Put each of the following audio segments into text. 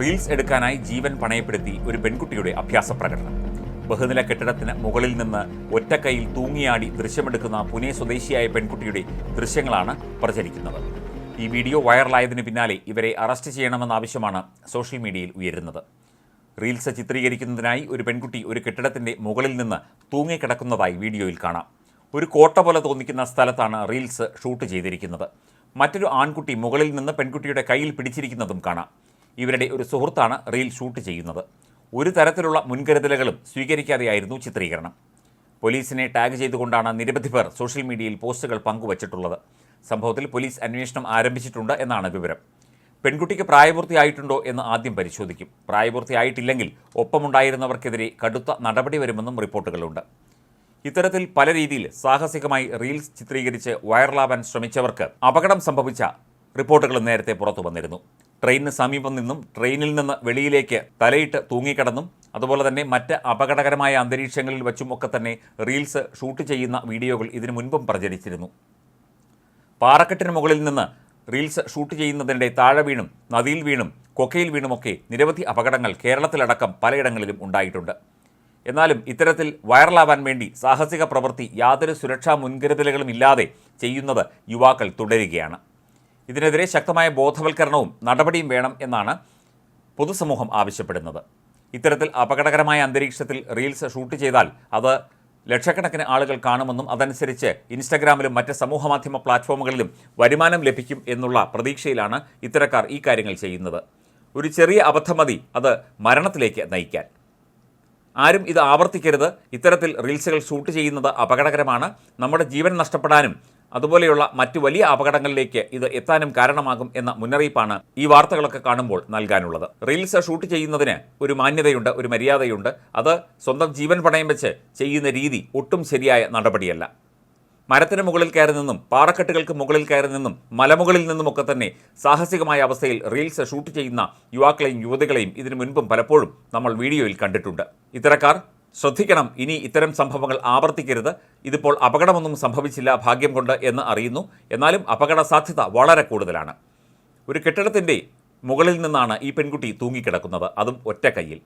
Reels എടുക്കാനായി ജീവൻ പണയപ്പെടുത്തി ഒരു പെൺകുട്ടിയുടെ അഭ്യാസ പ്രകടനം. ബഹുനില കെട്ടിടത്തിന് മുകളിൽ നിന്ന് ഒറ്റക്കൈയിൽ തൂങ്ങിയാടി ദൃശ്യമെടുക്കുന്ന പുനെ സ്വദേശിയായ പെൺകുട്ടിയുടെ ദൃശ്യങ്ങളാണ് പ്രചരിക്കുന്നത്. ഈ വീഡിയോ വൈറലായതിനു പിന്നാലെ ഇവരെ അറസ്റ്റ് ചെയ്യണമെന്ന ആവശ്യമാണ് സോഷ്യൽ മീഡിയയിൽ ഉയരുന്നത്. റീൽസ് ചിത്രീകരിക്കുന്നതിനായി ഒരു പെൺകുട്ടി ഒരു കെട്ടിടത്തിന്റെ മുകളിൽ നിന്ന് തൂങ്ങിക്കിടക്കുന്നതായി വീഡിയോയിൽ കാണാം. ഒരു കോട്ട പോലെ തോന്നിക്കുന്ന സ്ഥലത്താണ് റീൽസ് ഷൂട്ട് ചെയ്തിരിക്കുന്നത്. മറ്റൊരു ആൺകുട്ടി മുകളിൽ നിന്ന് പെൺകുട്ടിയുടെ കയ്യിൽ പിടിച്ചിരിക്കുന്നതും കാണാം. ഇവരുടെ ഒരു സുഹൃത്താണ് റീൽ ഷൂട്ട് ചെയ്യുന്നത്. ഒരു തരത്തിലുള്ള മുൻകരുതലുകളും സ്വീകരിക്കാതെയായിരുന്നു ചിത്രീകരണം. പോലീസിനെ ടാഗ് ചെയ്തുകൊണ്ടാണ് നിരവധി പേർ സോഷ്യൽ മീഡിയയിൽ പോസ്റ്റുകൾ പങ്കുവച്ചിട്ടുള്ളത്. സംഭവത്തിൽ പോലീസ് അന്വേഷണം ആരംഭിച്ചിട്ടുണ്ട് എന്നാണ് വിവരം. പെൺകുട്ടിക്ക് പ്രായപൂർത്തിയായിട്ടുണ്ടോ എന്ന് ആദ്യം പരിശോധിക്കും. പ്രായപൂർത്തിയായിട്ടില്ലെങ്കിൽ ഒപ്പമുണ്ടായിരുന്നവർക്കെതിരെ കടുത്ത നടപടി വരുമെന്നും റിപ്പോർട്ടുകളുണ്ട്. ഇത്തരത്തിൽ പല രീതിയിൽ സാഹസികമായി റീൽസ് ചിത്രീകരിച്ച് വൈറലാവാൻ ശ്രമിച്ചവർക്ക് അപകടം സംഭവിച്ച റിപ്പോർട്ടുകൾ നേരത്തെ പുറത്തു വന്നിരുന്നു. ട്രെയിനിന് സമീപം നിന്നും ട്രെയിനിൽ നിന്ന് വെളിയിലേക്ക് തലയിട്ട് തൂങ്ങിക്കിടന്നും അതുപോലെ തന്നെ മറ്റ് അപകടകരമായ അന്തരീക്ഷങ്ങളിൽ വച്ചും ഒക്കെ തന്നെ റീൽസ് ഷൂട്ട് ചെയ്യുന്ന വീഡിയോകൾ ഇതിനു മുൻപും പ്രചരിച്ചിരുന്നു. പാറക്കെട്ടിന് മുകളിൽ നിന്ന് റീൽസ് ഷൂട്ട് ചെയ്യുന്നതിനിടെ താഴെ വീണും നദിയിൽ വീണും കൊക്കയിൽ വീണുമൊക്കെ നിരവധി അപകടങ്ങൾ കേരളത്തിലടക്കം പലയിടങ്ങളിലും ഉണ്ടായിട്ടുണ്ട്. എന്നാലും ഇത്തരത്തിൽ വൈറലാവാൻ വേണ്ടി സാഹസിക പ്രവൃത്തി യാതൊരു സുരക്ഷാ മുൻകരുതലുകളും ഇല്ലാതെ ചെയ്യുന്നത് യുവാക്കൾ തുടരുകയാണ്. ഇതിനെതിരെ ശക്തമായ ബോധവൽക്കരണവും നടപടിയും വേണം എന്നാണ് പൊതുസമൂഹം ആവശ്യപ്പെടുന്നത്. ഇത്തരത്തിൽ അപകടകരമായ അന്തരീക്ഷത്തിൽ റീൽസ് ഷൂട്ട് ചെയ്താൽ അത് ലക്ഷക്കണക്കിന് ആളുകൾ കാണുമെന്നും അതനുസരിച്ച് ഇൻസ്റ്റഗ്രാമിലും മറ്റ് സമൂഹമാധ്യമ പ്ലാറ്റ്ഫോമുകളിലും വരുമാനം ലഭിക്കും എന്നുള്ള പ്രതീക്ഷയിലാണ് ഇത്തരക്കാർ ഈ കാര്യങ്ങൾ ചെയ്യുന്നത്. ഒരു ചെറിയ അബദ്ധം മതി അത് മരണത്തിലേക്ക് നയിക്കാൻ. ആരും ഇത് ആവർത്തിക്കരുത്. ഇത്തരത്തിൽ റീൽസുകൾ ഷൂട്ട് ചെയ്യുന്നത് അപകടകരമാണ്. നമ്മുടെ ജീവൻ നഷ്ടപ്പെടാനും അതുപോലെയുള്ള മറ്റു വലിയ അപകടങ്ങളിലേക്ക് ഇത് എത്താനും കാരണമാകും എന്ന മുന്നറിയിപ്പാണ് ഈ വാർത്തകളൊക്കെ കാണുമ്പോൾ നൽകാനുള്ളത്. റീൽസ് ഷൂട്ട് ചെയ്യുന്നതിന് ഒരു മാന്യതയുണ്ട് ഒരു മര്യാദയുണ്ട്. അത് സ്വന്തം ജീവൻ പണയം വെച്ച് ചെയ്യുന്ന രീതി ഒട്ടും ശരിയായ നടപടിയല്ല. മരത്തിന് മുകളിൽ കയറി നിന്നും പാറക്കെട്ടുകൾക്ക് മുകളിൽ കയറി നിന്നും മലമുകളിൽ നിന്നുമൊക്കെ തന്നെ സാഹസികമായ അവസ്ഥയിൽ റീൽസ് ഷൂട്ട് ചെയ്യുന്ന യുവാക്കളെയും യുവതികളെയും ഇതിനു മുൻപും പലപ്പോഴും നമ്മൾ വീഡിയോയിൽ കണ്ടിട്ടുണ്ട്. ഇത്തരക്കാർ ശ്രദ്ധിക്കണം. ഇനി ഇത്തരം സംഭവങ്ങൾ ആവർത്തിക്കരുത്. ഇതിപ്പോൾ അപകടമൊന്നും സംഭവിച്ചില്ല ഭാഗ്യം കൊണ്ട് എന്ന് അറിയുന്നു. എന്നാലും അപകട സാധ്യത വളരെ കൂടുതലാണ്. ഒരു കെട്ടിടത്തിന്റെ മുകളിൽ നിന്നാണ് ഈ പെൺകുട്ടി തൂങ്ങിക്കിടക്കുന്നത്. അതും ഒറ്റ കയ്യിൽ.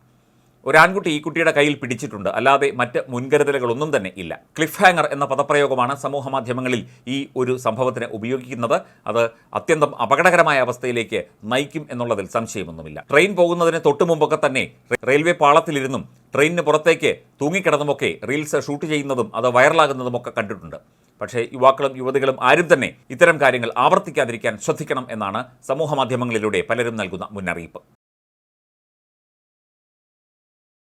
ഒരാൺകുട്ടി ഈ കുട്ടിയുടെ കയ്യിൽ പിടിച്ചിട്ടുണ്ട്. അല്ലാതെ മറ്റ് മുൻകരുതലുകളൊന്നും തന്നെ ഇല്ല. ക്ലിഫ് ഹാങ്ങർ എന്ന പദപ്രയോഗമാണ് സമൂഹ മാധ്യമങ്ങളിൽ ഈ ഒരു സംഭവത്തിന് ഉപയോഗിക്കുന്നത്. അത് അത്യന്തം അപകടകരമായ അവസ്ഥയിലേക്ക് നയിക്കും എന്നുള്ളതിൽ സംശയമൊന്നുമില്ല. ട്രെയിൻ പോകുന്നതിന് തൊട്ടു മുമ്പൊക്കെ തന്നെ റെയിൽവേ പാളത്തിലിരുന്നും ട്രെയിനിന് പുറത്തേക്ക് തൂങ്ങിക്കിടന്നുമൊക്കെ റീൽസ് ഷൂട്ട് ചെയ്യുന്നതും അത് വൈറലാകുന്നതും ഒക്കെ കണ്ടിട്ടുണ്ട്. പക്ഷേ യുവാക്കളും യുവതികളും ആരും തന്നെ ഇത്തരം കാര്യങ്ങൾ ആവർത്തിക്കാതിരിക്കാൻ ശ്രദ്ധിക്കണം എന്നാണ് സമൂഹ മാധ്യമങ്ങളിലൂടെ പലരും നൽകുന്ന മുന്നറിയിപ്പ്.